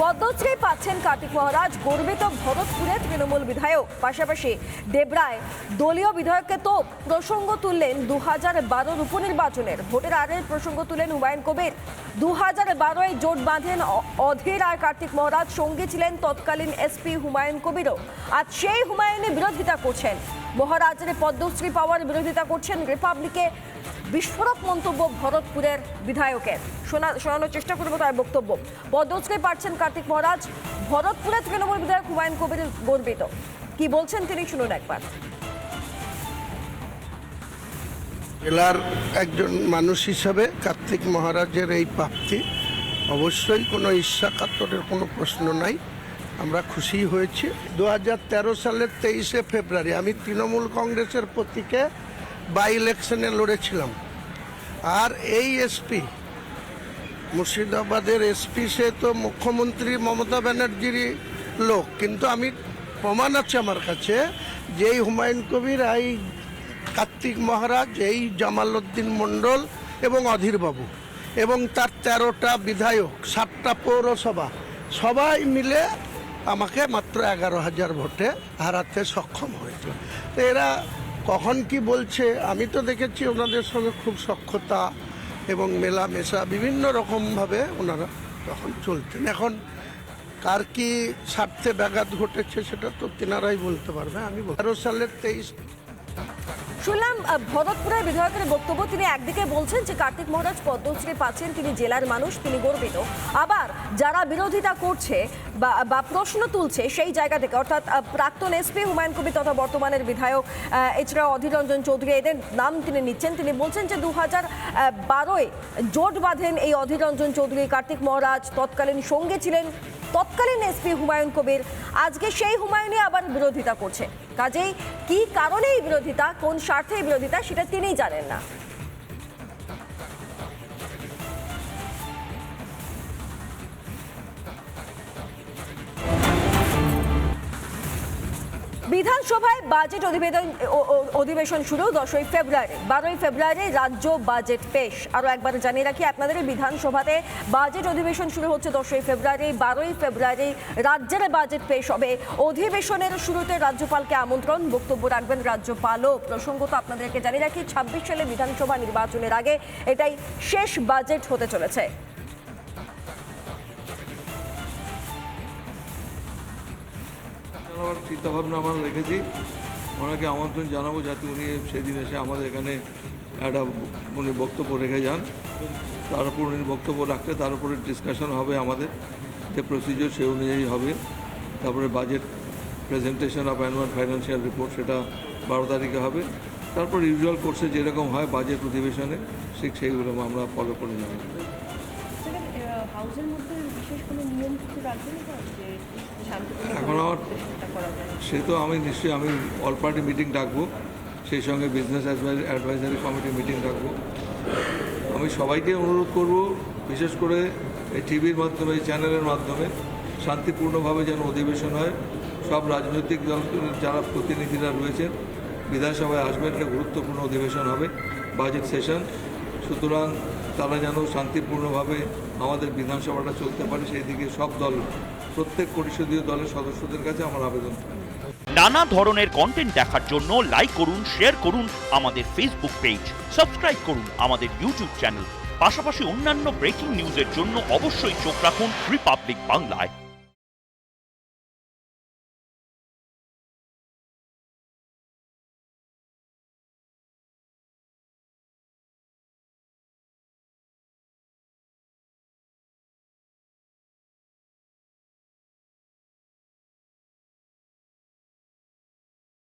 পদ্মশ্রী পাচ্ছেন কার্তিক মহারাজ, গর্বিত ভরতপুরে তৃণমূল বিধায়ক। পাশাপাশি দেবরায় দলীয় বিধায়ককে তো প্রসঙ্গ তুললেন দু হাজার বারোর উপনির্বাচনের। ভোটের আগের প্রসঙ্গ তুলেন হুমায়ুন কবির। দু হাজার বারোয় জোট বাঁধেন অধীর আর কার্তিক মহারাজ। সঙ্গে ছিলেন তৎকালীন এসপি হুমায়ুন কবিরও। আজ সেই হুমায়ুনের বিরোধিতা করছেন। মহারাজের পদ্মশ্রী পাওয়ার বিরোধিতা করছেন রিপাবলিকে বিস্ফোরক মন্তব্য ভরতপুরের বিধায়কের। শোনা, শোনানোর চেষ্টা করব তার বক্তব্য। পদ্মশ্রী পাচ্ছেন কার্তিক মহারাজ ভরতপুরের তৃণমূল বিধায়ক হুমায়ুন কবির গর্বিত। কি বলছেন তিনি শুনুন একবার। জেলার একজন মানুষ হিসাবে কার্তিক মহারাজের এই প্রাপ্তি অবশ্যই কোনো ঈর্ষা কাতরের কোনো প্রশ্ন নাই। আমরা খুশি হয়েছি। দু হাজার তেরো সালের তেইশে ফেব্রুয়ারি আমি তৃণমূল কংগ্রেসের প্রতীকে বাই ইলেকশনে লড়েছিলাম। আর এই এসপি মুর্শিদাবাদের এসপি সে তো মুখ্যমন্ত্রী মমতা ব্যানার্জিরই লোক। কিন্তু আমি প্রমাণ আছে আমার কাছে যে এই হুমায়ুন কবির, এই কার্তিক মহারাজ, এই জামাল উদ্দিন মণ্ডল এবং অধীরবাবু এবং তার তেরোটা বিধায়ক, সাতটা পৌরসভা, সবাই মিলে আমাকে মাত্র এগারো হাজার ভোটে হারাতে সক্ষম হয়েছে। তো এরা কখন কি বলছে, আমি তো দেখেছি ওনাদের সঙ্গে খুব সক্ষতা এবং মেলামেশা, বিভিন্ন রকমভাবে ওনারা তখন চলতেন এখন কার কি স্বার্থে ব্যাঘাত ঘটেছে সেটা তো তেনারাই বলতে পারবে, আমি তেরো সালের তেইশ শুনলাম ভরতপুরের বিধায়কের বক্তব্য তিনি একদিকে বলছেন যে কার্তিক মহারাজ পদ্মশ্রী পাচ্ছেন, তিনি জেলার মানুষ, তিনি গর্বিত। আবার যারা বিরোধিতা করছে বা প্রশ্ন তুলছে সেই জায়গা থেকে, অর্থাৎ প্রাক্তন এসপি হুমায়ুন কবির তথা বর্তমানের বিধায়ক এছাড়া অধীর রঞ্জন চৌধুরী, এদের নাম তিনি নিচ্ছেন। তিনি বলছেন যে দু হাজার বারোয় জোট বাঁধেন এই অধীর রঞ্জন চৌধুরী, কার্তিক মহারাজ তৎকালীন সঙ্গে ছিলেন তৎকালীন এসপি হুমায়ুন কবির। আজকে সেই হুমায়ুনই আবার বিরোধিতা করছে। কাজেই কি কারণে এই বিরোধিতা কোন স্বার্থে এই বিরোধিতা সেটা তিনিই জানেন না। বিধানসভায় বাজেট অধিবেদন অধিবেশন শুরু দশই ফেব্রুয়ারি। বারোই ফেব্রুয়ারি রাজ্য বাজেট পেশ। আরও একবার জানিয়ে রাখি, আপনাদের বিধানসভাতে বাজেট অধিবেশন শুরু হচ্ছে দশই ফেব্রুয়ারি। বারোই ফেব্রুয়ারি রাজ্যের বাজেট পেশ হবে। অধিবেশনের শুরুতে রাজ্যপালকে আমন্ত্রণ, বক্তব্য রাখবেন রাজ্যপালও প্রসঙ্গত আপনাদেরকে জানিয়ে রাখি, ছাব্বিশ সালে বিধানসভা নির্বাচনের আগে এটাই শেষ বাজেট হতে চলেছে। জানাবার চিন্তাভাবনা আমরা রেখেছি। ওনাকে আমন্ত্রণ জানাব যাতে উনি সেদিন এসে আমাদের এখানে একটা উনি বক্তব্য রেখে যান। তার উপর উনি বক্তব্য রাখলে তার উপরে ডিসকাশন হবে আমাদের। যে প্রসিজিওর সে অনুযায়ী হবে। তারপরে budget presentation of annual financial report সেটা বারো তারিখে হবে। তারপর ইউজুয়াল কোর্সে যেরকম হয় বাজেট অধিবেশনে, ঠিক সেইগুলো আমরা ফলো করে যাব। হাউসের মধ্যে বিশেষ কোনো এখন আমার সে তো আমি নিশ্চয়ই, আমি অল পার্টি মিটিং ডাকবো, সেই সঙ্গে বিজনেস অ্যাডভাইজারি কমিটি মিটিং ডাকবো। আমি সবাইকে অনুরোধ করব, বিশেষ করে এই টিভির মাধ্যমে, এই চ্যানেলের মাধ্যমে, শান্তিপূর্ণভাবে যেন অধিবেশন হয়। সব রাজনৈতিক দল, যারা প্রতিনিধিরা রয়েছেন, বিধানসভায় আসবেন একটা গুরুত্বপূর্ণ অধিবেশন হবে বাজেট সেশন সুতরাং তারা যেন শান্তিপূর্ণভাবে আমাদের বিধানসভাটা চলতে পারে, সেই দিকে সব দল, প্রত্যেক পরিষদীয় দলের সদস্যদের কাছে আমার আবেদন নানা ধরনের কন্টেন্ট দেখার জন্য লাইক করুন শেয়ার করুন আমাদের ফেসবুক পেজ সাবস্ক্রাইব করুন আমাদের ইউটিউব চ্যানেল পাশাপাশি অন্যান্য ব্রেকিং নিউজের জন্য অবশ্যই চোখ রাখুন রিপাবলিক বাংলায়